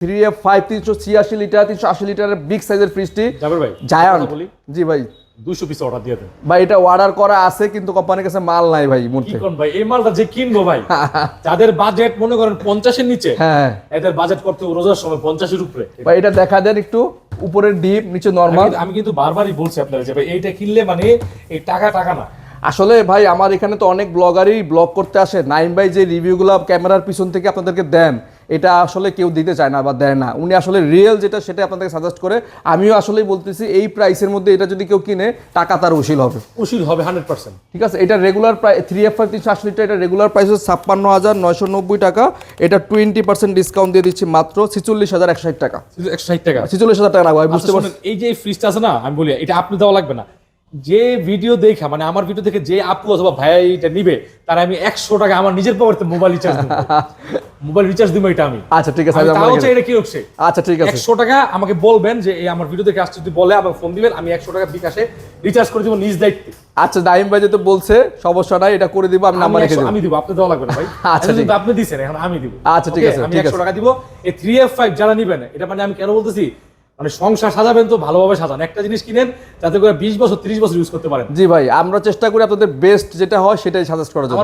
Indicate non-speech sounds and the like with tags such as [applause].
Three F five তিনশো ছিয়াশি litre তিনশো আশি লিটারের বিগ সাইজের ফ্রিজটি ভাই জায়ান্ট জি ভাই। দুশো পিস অর্ডার দিয়ে দেন। ভাই এটা অর্ডার করা আছে কিন্তু কোম্পানির কাছে মাল নাই ভাই মুহূর্তে। কোন ভাই? এই মালটা যে কিনবো ভাই [laughs] যাদের বাজেট মনে করেন পঞ্চাশের নিচে হ্যাঁ এদের বাজেট করতে রোজার সময় পঞ্চাশের উপরে। ভাই এটা দেখা দেন একটু উপরের ডিপ নিচে নর্মাল আমি- আমি কিন্তু বারবারই বলছি আপনারা যে ভাই এইটা কিনলে মানে এই টাকা টাকা না। আসলে ভাই আমার এখানে তো অনেক ব্লগারই ব্লগ করতে আসে। নাইম ভাই যে রিভিউগুলো ক্যামেরার পিছন থেকে আপনাদেরকে দেন এটা আসলে কেউ দিতে চায় না বা দেয় না। উনি আসলে রিয়েল যেটা সেটা আপনাদেরকে সাজেস্ট করে। আমিও আসলেই বলতেছি এই প্রাইসের মধ্যে এটা যদি কেউ কিনে টাকা তার উশিল হবে। উচিত হবে হান্ড্রেড পার্সেন্ট ঠিক আছে এটা regular price three F five তিনশো আশি লিটার এটা রেগুলার প্রাইস হচ্ছে ছাপ্পান্ন হাজার নয়শো নব্বই টাকা। এটা টোয়েন্টি পার্সেন্ট ডিসকাউন্ট দিয়ে দিচ্ছি মাত্র ছিচল্লিশ হাজার একশো ষাট টাকা। একশো ষাট টাকা। ছিচল্লিশ হাজার টাকা লাগবে বুঝতে পারছি শোনেন, এই যে ফ্রিজটা আছে না আমি বলি এটা আপনি দেওয়া লাগবে না। যে ভিডিও দেখা মানে আমার ভিডিও দেখে যে আপু অথবা ভাই এটা নিবে তার আমি একশো টাকা আমার নিজের পকেটে মোবাইল রিচার্জ মোবাইল রিচার্জ দিব এটা আমি। আচ্ছা ঠিক আছে তাও চাই এটা কি হচ্ছে? আচ্ছা ঠিক আছে। একশো টাকা আমাকে বলবেন যে এই আমার ভিডিও দেখে আসছে যদি বলে আমাকে ফোন দিবেন আমি একশো টাকা বিকাশে রিচার্জ করে দিব নিজ দায়িত্বে। আচ্ছা নাইম ভাই যেহেতু বলছে সমস্যা নাই এটা করে দিব আমি নাম্বার রেখে 100 আমি দিব আপনি দেওয়া লাগবে না ভাই। [laughs] আচ্ছা, ঠিক আপনি দিছেন এখন আমি দিব। আচ্ছা, ঠিক আছে, আমি ঠিক একশো আছে। টাকা দিব। এই থ্রি এফ ফাইভ যারা নিবেন এটা মানে আমি কেন বলতেছি? মানে সংসার সাজাবেন তো ভালোভাবে সাজান। একটা জিনিস কিনেন যাতে করে বিশ বছর ত্রিশ বছর ইউজ করতে পারেন। জি ভাই আমরা চেষ্টা করি আপনাদের বেস্ট যেটা হয় সেটাই সাজেস্ট করার জন্য।